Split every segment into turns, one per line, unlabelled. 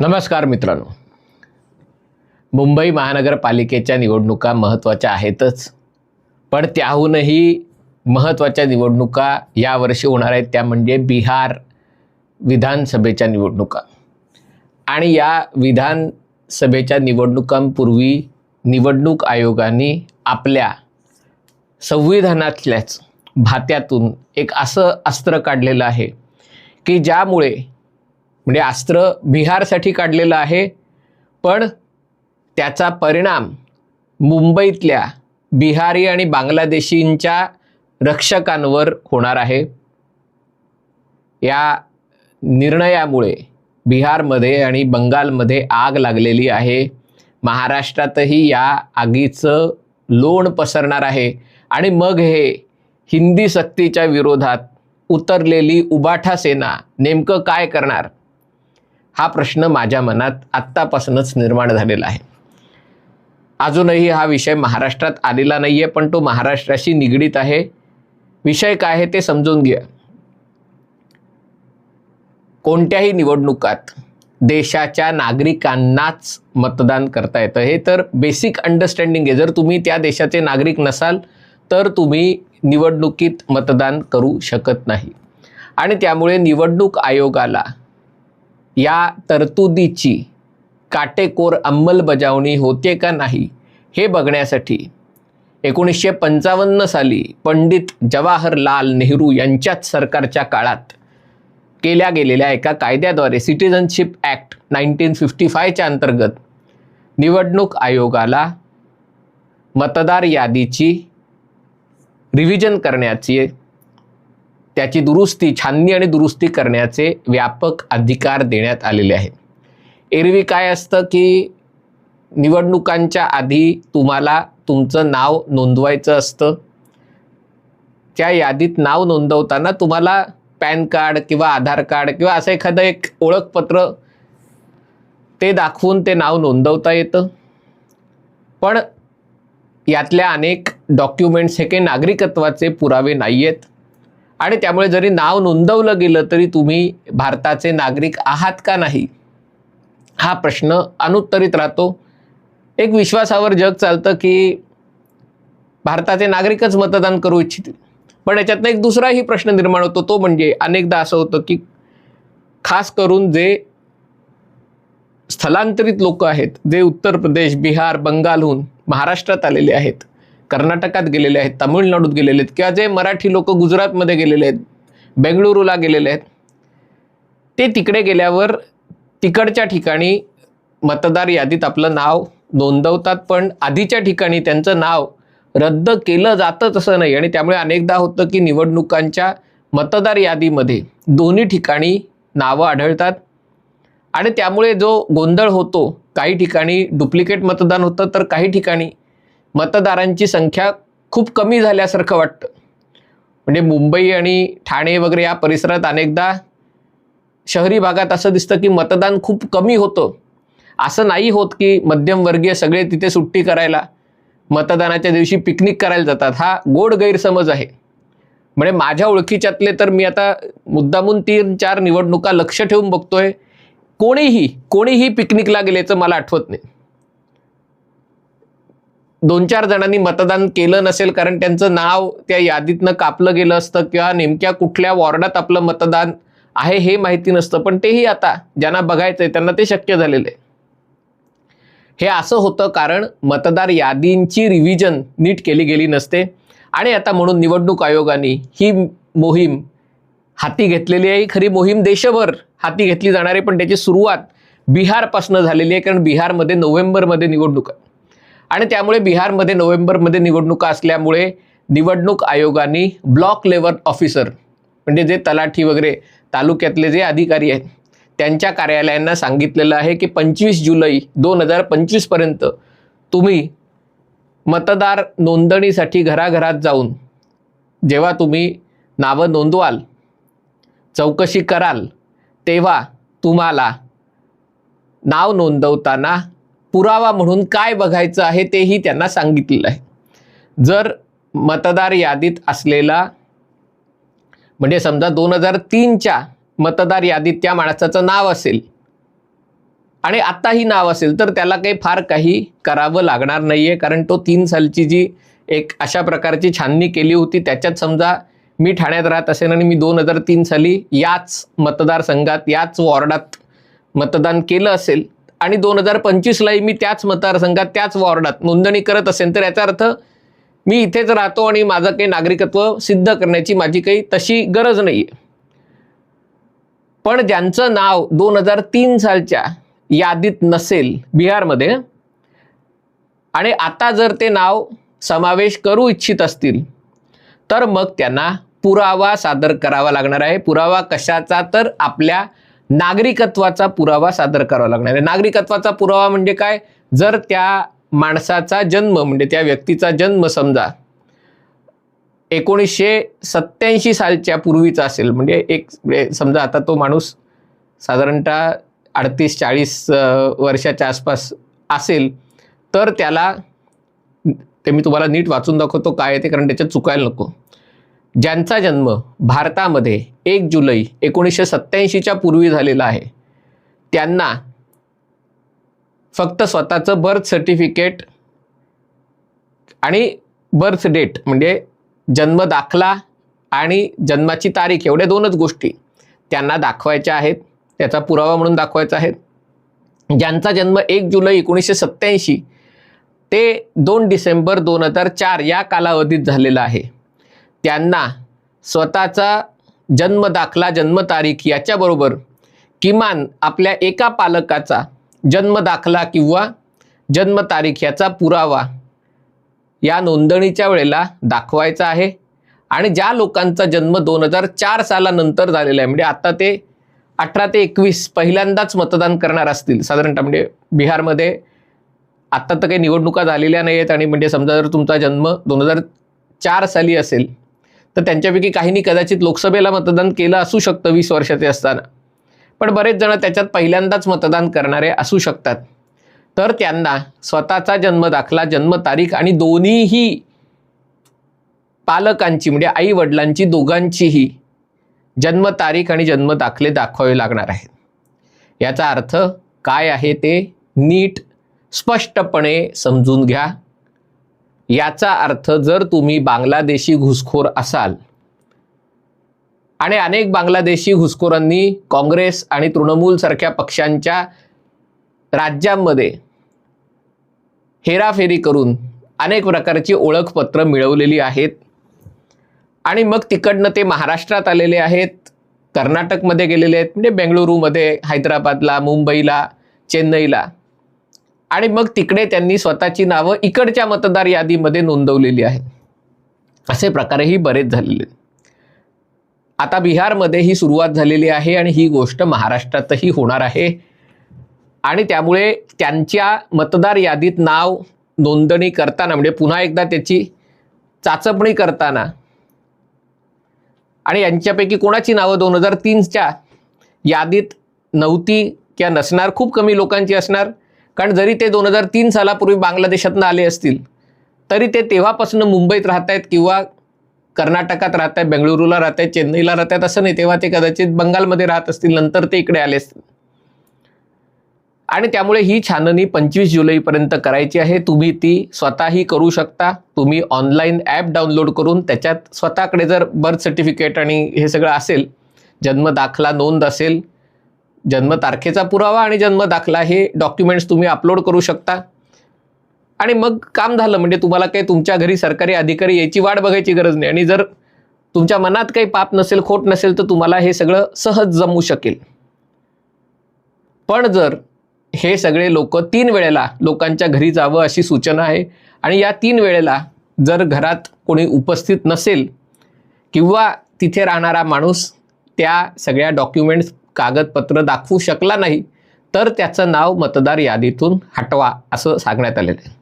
नमस्कार मित्रांनो. मुंबई महानगरपालिकेच्या निवडणुका महत्त्वाच्या आहेतच. पण त्याहूनही महत्त्वाच्या निवडणुका यावर्षी होणार आहेत त्या म्हणजे बिहार विधानसभेच्या निवडणुका. आणि या विधानसभेच्या निवडणुकांपूर्वी निवडणूक आयोगाने आपल्या संविधानातल्याच भात्यातून एक असं अस्त्र काढलेलं आहे की ज्यामुळे म्हणजे अस्त्र बिहारसाठी काढलेलं आहे पण त्याचा परिणाम मुंबईतल्या बिहारी आणि बांगलादेशींच्या रक्षकांवर होणार आहे. या निर्णयामुळे बिहारमध्ये आणि बंगालमध्ये आग लागलेली आहे. महाराष्ट्रातही या आगीचं लोण पसरणार आहे आणि मग हे हिंदी सक्तीच्या विरोधात उतरलेली उबाठा सेना नेमकं काय करणार? हा प्रश्न माझ्या मनात आत्तापासूनच निर्माण झालेला आहे. अजूनही हा विषय महाराष्ट्रात आलेला नाही आहे पण तो महाराष्ट्राशी निगडीत आहे. विषय काय आहे ते समजून घ्या. कोणत्याही निवडणुकात देशाच्या नागरिकांनाच मतदान करता येतं. हे तर बेसिक अंडरस्टँडिंग आहे. जर तुम्ही त्या देशाचे नागरिक नसाल तर तुम्ही निवडणुकीत मतदान करू शकत नाही. आणि त्यामुळे निवडणूक आयोगाला या तरतुदीची काटेकोर अंमलबजावणी होते का नाही हे बघण्यासाठी एकोणीसशे पंचावन्न साली पंडित जवाहरलाल नेहरू यांच्याच सरकारच्या काळात केल्या गेलेल्या एका कायद्याद्वारे सिटिझनशिप ॲक्ट नाईन्टीन फिफ्टी फायच्या अंतर्गत निवडणूक आयोगाला मतदार यादीची रिव्हिजन करण्याची त्याची दुरुस्ती छाननी आणि दुरुस्ती करण्याचे व्यापक अधिकार देण्यात आलेले आहे एरवी काय असतं की निवडणुकांच्या आधी तुम्हाला तुमचं नाव नोंदवायचं असतं. त्या यादीत नाव नोंदवताना तुम्हाला पॅन कार्ड किंवा आधार कार्ड किंवा असं एखादं एक ओळखपत्र ते दाखवून ते नाव नोंदवता येतं. पण यातल्या अनेक डॉक्युमेंट्स हे काही नागरिकत्वाचे पुरावे नाही आहेत आणि त्यामुळे जरी नाव नोंदवलं गेलं तरी तुम्ही भारताचे नागरिक आहात का नाही? हा प्रश्न अनुत्तरित राहतो. एक विश्वासावर जग चालतं की भारताचे नागरिकच मतदान करू इच्छितील. पण याच्यातनं एक दुसराही प्रश्न निर्माण होतो तो म्हणजे अनेकदा असं होतं की खास करून जे स्थलांतरित लोक आहेत जे उत्तर प्रदेश बिहार बंगालहून महाराष्ट्रात आलेले आहेत कर्नाटकात गेलेले आहेत तामिळनाडूत गेलेले आहेत किंवा जे मराठी लोक गुजरातमध्ये गेलेले आहेत बेंगळुरूला गेलेले आहेत ते तिकडे गेल्यावर तिकडच्या ठिकाणी मतदार यादीत आपलं नाव नोंदवतात पण आधीच्या ठिकाणी त्यांचं नाव रद्द केलं जातं तसं नाही. आणि त्यामुळे अनेकदा होतं की निवडणुकांच्या मतदार यादीमध्ये दोन्ही ठिकाणी नावं आढळतात. आणि त्यामुळे जो गोंधळ होतो काही ठिकाणी डुप्लिकेट मतदान होतं तर काही ठिकाणी मतदारांची संख्या खूप कमी झाल्यासारखं वाटतं. म्हणजे मुंबई आणि ठाणे वगैरे या परिसरात अनेकदा शहरी भागात असं दिसतं की मतदान खूप कमी होतं. असं नाही होत की मध्यमवर्गीय सगळे तिथे सुट्टी करायला मतदानाच्या दिवशी पिकनिक करायला जातात. हा गोड गैरसमज आहे. म्हणजे माझ्या ओळखीच्यातले तर मी आता मुद्दामून तीन चार निवडणुका लक्ष ठेवून बघतोय. कोणीही कोणीही पिकनिकला गेल्याचं मला आठवत नाही. दोन चार जणांनी मतदान केलं नसेल कारण त्यांचं नाव त्या यादीतनं कापलं गेलं असतं किंवा नेमक्या कुठल्या वॉर्डात आपलं मतदान आहे हे माहिती नसतं. पण तेही आता ज्यांना बघायचं आहे त्यांना ते शक्य झालेलं आहे. हे असं होतं कारण मतदार यादींची रिव्हिजन नीट केली गेली नसते. आणि आता म्हणून निवडणूक आयोगाने ही मोहीम हाती घेतलेली आहे. खरी मोहीम देशभर हाती घेतली जाणार आहे. पण त्याची सुरुवात बिहारपासून झालेली आहे. कारण बिहारमध्ये नोव्हेंबरमध्ये निवडणूक आहे. आणि त्यामुळे बिहारमध्ये नोव्हेंबरमध्ये निवडणुका असल्यामुळे निवडणूक आयोगाने ब्लॉक लेवल ऑफिसर म्हणजे जे तलाठी वगैरे तालुक्यातले जे अधिकारी आहेत त्यांच्या कार्यालयांना सांगितलेलं आहे की पंचवीस जुलै दोन हजार पंचवीसपर्यंत तुम्ही मतदार नोंदणीसाठी घराघरात जाऊन जेव्हा तुम्ही नावं नोंदवाल चौकशी कराल तेव्हा तुम्हाला नाव नोंदवताना पुरावा म्हणून काय बघायचं आहे तेही त्यांना सांगितलेलं आहे. जर मतदार यादीत असलेला म्हणजे समजा दोन हजार तीनच्या मतदार यादीत त्या माणसाचं नाव असेल आणि आत्ताही नाव असेल तर त्याला काही फार काही करावं लागणार नाही आहे कारण तो तीन सालची जी एक अशा प्रकारची छाननी केली होती त्याच्यात समजा मी ठाण्यात राहत असेल आणि मी दोन हजार तीन साली याच मतदारसंघात याच वॉर्डात मतदान केलं असेल आणि दोन हजार पंचवीसलाही मी त्याच मतदारसंघात त्याच वॉर्डात नोंदणी करत असेल तर याचा अर्थ मी इथेच राहतो आणि माझं काही नागरिकत्व सिद्ध करण्याची माझी काही तशी गरज नाही आहे पण ज्यांचं नाव दोन हजार तीन सालच्या यादीत नसेल बिहारमध्ये आणि आता जर ते नाव समावेश करू इच्छित असतील तर मग त्यांना पुरावा सादर करावा लागणार आहे. पुरावा कशाचा? तर आपल्या नागरिकत्वाचा पुरावा सादर करावा लागणार आहे. नागरिकत्वाचा पुरावा म्हणजे काय? जर त्या माणसाचा जन्म म्हणजे त्या व्यक्तीचा जन्म समजा एकोणीसशे सत्याऐंशी सालच्या पूर्वीचा असेल म्हणजे एक समजा आता तो माणूस साधारणतः अडतीस चाळीस वर्षाच्या आसपास असेल तर त्याला ते मी तुम्हाला नीट वाचून दाखवतो काय आहे ते कारण त्याच्यात चुकायला नको. ज्यांचा जन्म भारतामध्ये एक जुलै एकोणीसशे सत्त्याऐंशीच्या पूर्वी झालेला आहे. त्यांना फक्त स्वतःचं बर्थ सर्टिफिकेट आणि बर्थ डेट म्हणजे जन्म दाखला आणि जन्माची तारीख एवढ्या दोनच गोष्टी त्यांना दाखवायच्या आहेत. त्याचा पुरावा म्हणून दाखवायचा आहे. ज्यांचा जन्म एक जुलै एकोणीसशे सत्त्याऐंशी ते दोन डिसेंबर दोन हजार चार या कालावधीत झालेला आहे. त्यांना स्वतःचा जन्म दाखला जन्मतारीख याच्याबरोबर किमान आपल्या एका पालकाचा जन्म दाखला किंवा जन्मतारीख याचा पुरावा या नोंदणीच्या वेळेला दाखवायचा आहे. आणि ज्या लोकांचा जन्म दोन हजार चार सालानंतर झालेला आहे म्हणजे आता ते अठरा ते एकवीस पहिल्यांदाच मतदान करणार असतील. साधारणतः म्हणजे बिहारमध्ये आत्ता तर काही निवडणुका झालेल्या नाही आहेत आणि म्हणजे समजा जर तुमचा जन्म दोन हजार चार साली असेल तर त्यांच्यापैकी काहींनी कदाचित लोकसभेला मतदान केलं असू शकतं वीस वर्षाचे असताना. पण बरेच जण त्याच्यात पहिल्यांदाच मतदान करणारे असू शकतात. तर त्यांना स्वतःचा जन्मदाखला जन्मतारीख आणि दोन्हीही पालकांची म्हणजे आई वडिलांची दोघांचीही जन्मतारीख आणि जन्मदाखले दाखवावे लागणार आहेत. याचा अर्थ काय आहे ते नीट स्पष्टपणे समजून घ्या. याचा अर्थ जर तुम्ही बांगलादेशी घुसखोर असाल आणि अनेक बांगलादेशी घुसखोरांनी काँग्रेस आणि तृणमूल सारख्या पक्षांच्या राज्यांमध्ये हेराफेरी करून अनेक प्रकारची ओळखपत्र मिळवलेली आहेत आणि मग तिकडनं ते महाराष्ट्रात आलेले आहेत कर्नाटकमध्ये गेलेले आहेत म्हणजे बेंगळुरूमध्ये हैदराबादला मुंबईला चेन्नईला. आणि मग तिकडे त्यांनी स्वतःची नावं इकडच्या मतदार यादीमध्ये नोंदवलेली आहे असे प्रकारही बरेच झालेले आता बिहारमध्ये ही सुरुवात झालेली आहे आणि ही गोष्ट महाराष्ट्रातही होणार आहे. आणि त्यामुळे त्यांच्या मतदार यादीत नाव नोंदणी करताना म्हणजे पुन्हा एकदा त्याची चाचपणी करताना आणि यांच्यापैकी कोणाची नावं दोन हजार तीनच्या यादीत नव्हती किंवा नसणार खूप कमी लोकांची असणार. कारण जरी ते दोन हजार तीन सालापूर्वी बांगलादेशातनं आले असतील तरी ते तेव्हापासून मुंबईत राहत आहेत किंवा कर्नाटकात राहत आहेत बेंगळुरूला राहत आहेत चेन्नईला राहत आहेत असं नाही. तेव्हा ते कदाचित बंगालमध्ये राहत असतील नंतर ते इकडे आले असतील. आणि त्यामुळे ही छाननी पंचवीस जुलैपर्यंत करायची आहे. तुम्ही ती स्वतःही करू शकता. तुम्ही ऑनलाईन ॲप डाउनलोड करून त्याच्यात स्वतःकडे जर बर्थ सर्टिफिकेट आणि हे सगळं असेल जन्म दाखला नोंद असेल जन्मतारखेचा पुरावा आणि जन्म दाखला हे डॉक्युमेंट्स तुम्ही अपलोड करू शकता. आणि मग काम झालं म्हणजे तुम्हाला काही तुमच्या घरी सरकारी अधिकारी याची वाट बघायची गरज नाही. आणि जर तुमच्या मनात काही पाप नसेल खोट नसेल तर तुम्हाला हे सगळं सहज जमू शकेल. पण जर हे सगळे लोक तीन वेळेला लोकांच्या घरी जावं अशी सूचना आहे आणि या तीन वेळेला जर घरात कोणी उपस्थित नसेल किंवा तिथे राहणारा माणूस त्या सगळ्या डॉक्युमेंट्स कागदपत्र दाखवू शकला नाही तर त्याचं नाव मतदार यादीतून हटवा असं सांगण्यात आलेलं आहे.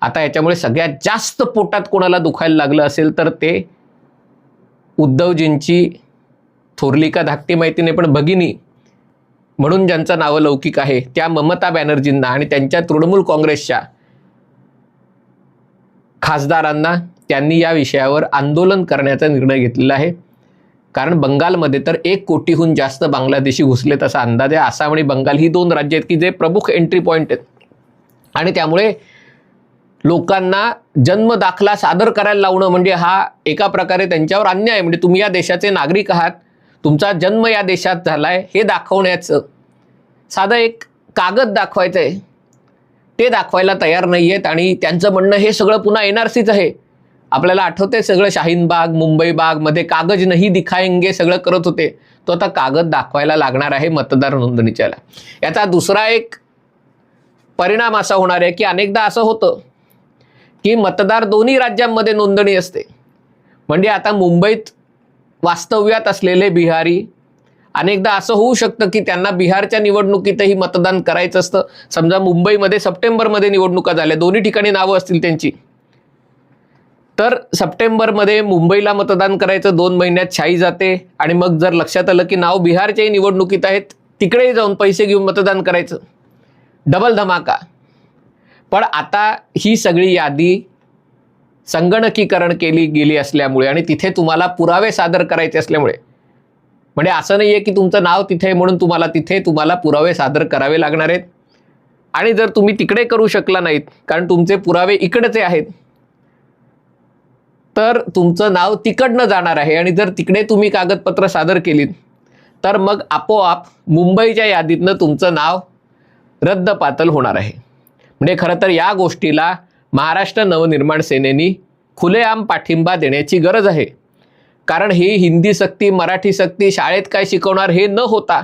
आता याच्यामुळे सगळ्यात जास्त पोटात कोणाला दुखायला लागलं असेल तर ते उद्धवजींची थोरली का धाकटी माहिती नाही पण भगिनी म्हणून ज्यांचं नावं लौकिक आहे त्या ममता बॅनर्जींना आणि त्यांच्या तृणमूल काँग्रेसच्या खासदारांना त्यांनी या विषयावर आंदोलन करण्याचा निर्णय घेतलेला आहे. कारण बंगालमध्ये तर एक कोटीहून जास्त बांगलादेशी घुसलेत असा अंदाज आहे. आसाम आणि बंगाल ही दोन राज्य आहेत की जे प्रमुख एंट्री पॉईंट आहेत. आणि त्यामुळे लोकांना जन्म दाखला सादर करायला लावणं म्हणजे हा एका प्रकारे त्यांच्यावर अन्याय आहे. म्हणजे तुम्ही या देशाचे नागरिक आहात. तुमचा जन्म या देशात झाला आहे हे दाखवण्याचं साधं एक कागद दाखवायचं आहे ते दाखवायला तयार नाही आहेत आणि त्यांचं म्हणणं हे सगळं पुन्हा एन आर सीच आहे. आपल्याला आठवते सगळं? शाहीन बाग मुंबई बागमध्ये कागज नाही दिखायंगे सगळं करत होते. तो आता कागद दाखवायला लागणार आहे मतदार नोंदणीच्याला. याचा दुसरा एक परिणाम असा होणार आहे की अनेकदा असं होतं की मतदार दोन्ही राज्यांमध्ये नोंदणी असते. म्हणजे आता मुंबईत वास्तव्यात असलेले बिहारी अनेकदा असं होऊ शकतं की त्यांना बिहारच्या निवडणुकीतही मतदान करायचं असतं. समजा मुंबईमध्ये सप्टेंबरमध्ये निवडणुका झाल्या. दोन्ही ठिकाणी नावं असतील त्यांची. तर सप्टेंबरमध्ये मुंबईला मतदान करायचं दोन महिन्यात शाही जाते. आणि मग जर लक्षात आलं की नाव बिहारच्याही निवडणुकीत आहेत तिकडेही जाऊन पैसे घेऊन मतदान करायचं. डबल धमाका. पण आता ही सगळी यादी संगणकीकरण केली गेली असल्यामुळे आणि तिथे तुम्हाला पुरावे सादर करायचे असल्यामुळे. म्हणजे असं नाही आहे की तुमचं नाव तिथे आहे म्हणून तुम्हाला तिथे तुम्हाला पुरावे सादर करावे लागणार आहेत. आणि जर तुम्ही तिकडे करू शकला नाहीत कारण तुमचे पुरावे इकडचे आहेत तर तुमचं नाव तिकडनं जाणार आहे आणि जर तिकडे तुम्ही कागदपत्र सादर केलीत तर मग आपोआप मुंबईच्या यादीतनं तुमचं नाव रद्द पातल होणार आहे. म्हणजे खरं तर या गोष्टीला महाराष्ट्र नवनिर्माण सेनेनी खुलेआम पाठिंबा देण्याची गरज आहे. कारण ही हिंदी सक्ती मराठी सक्ती शाळेत काय शिकवणार हे न होता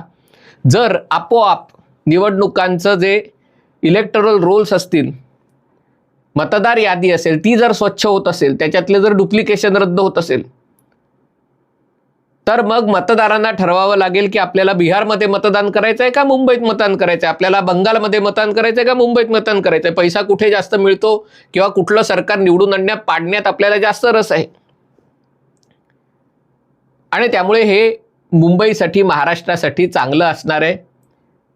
जर आपोआप निवडणुकांचं जे इलेक्टरल रोल्स असतील मतदार यादी असेल ती जर स्वच्छ होत असेल त्याच्यातले जर डुप्लिकेशन रद्द होत असेल तर मग मतदारांना ठरवावं लागेल की आपल्याला बिहारमध्ये मतदान करायचं आहे का मुंबईत मतदान करायचं आहे आपल्याला बंगालमध्ये मतदान करायचं आहे का मुंबईत मतदान करायचं आहे पैसा कुठे जास्त मिळतो किंवा कुठलं सरकार निवडून आणण्यात पाडण्यात आपल्याला जास्त रस आहे? आणि त्यामुळे हे मुंबईसाठी महाराष्ट्रासाठी चांगलं असणार आहे.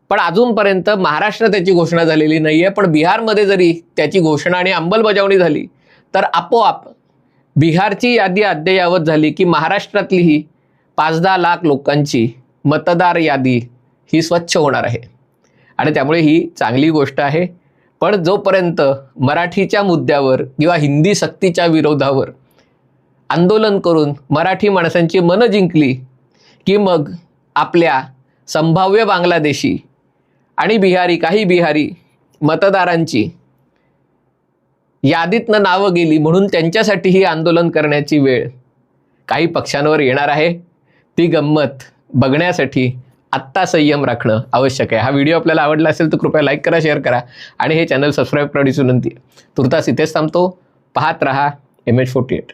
पण अजूनपर्यंत महाराष्ट्र त्याची घोषणा झालेली नाही आहे पण बिहारमध्ये जरी त्याची घोषणा आणि अंमलबजावणी झाली तर आपोआप बिहारची यादी अद्ययावत झाली की महाराष्ट्रातलीही पाच दहा लाख लोकांची मतदार यादी ही स्वच्छ होणार आहे. आणि त्यामुळे ही चांगली गोष्ट आहे. पण जोपर्यंत मराठीच्या मुद्द्यावर किंवा हिंदी सक्तीच्या विरोधावर आंदोलन करून मराठी माणसांची मनं जिंकली की मग आपल्या संभाव्य बांगलादेशी आणि बिहारी काही बिहारी मतदारांची यादीतनं नावं गेली म्हणून त्यांच्यासाठीही आंदोलन करण्याची वेळ काही पक्षांवर येणार आहे. ती गंमत बघण्यासाठी आत्ता संयम राखणं आवश्यक आहे. हा व्हिडिओ आपल्याला आवडला असेल तर कृपया लाईक करा शेअर करा आणि हे चॅनल सबस्क्राईब करण्याची विनंती तुर्तास इथेच थांबतो. पाहत रहा एम एच फोर्टी एट